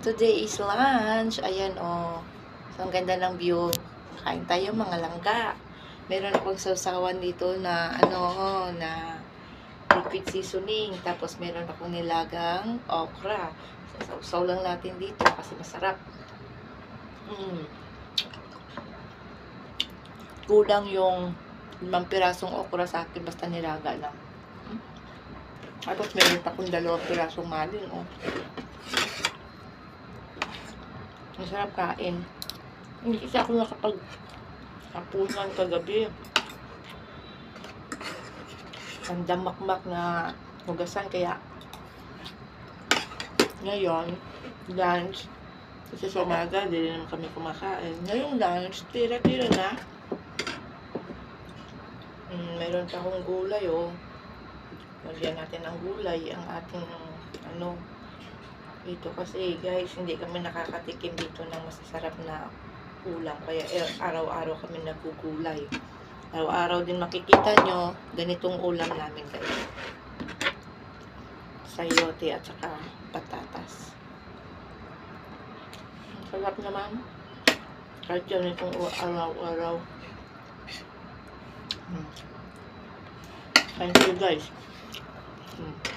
Today is lunch. Ayan, oh. So, ang ganda ng view. Kain tayo mga langga. Meron akong sausawan dito na, ano, na liquid seasoning. Tapos, meron akong nilagang okra. Sausaw lang natin dito kasi masarap. Mm. Kulang yung limang pirasong okra sa akin basta nilaga lang. Mm. Tapos, meron akong dalawang pirasong maling, oh. Masarap kain. Hindi kasi ako nakapag hapunan kagabi. Ang damakmak na hugasan kaya ngayon, lunch, kasi sa umaga, hindi naman kami kumakain. Ngayong lunch, tira-tira na. Mm, meron pa akong gulay, oh. Lagyan natin ng gulay, ang ating, ano, dito kasi guys, hindi kami nakakatikim dito ng masasarap na ulam. Kaya eh, araw-araw kami nagugulay. Araw-araw din makikita nyo, ganitong ulam namin guys. Sayote at saka patatas. Sarap naman. Kahit ganitong u- araw-araw. Hmm. Thank you guys. Hmm.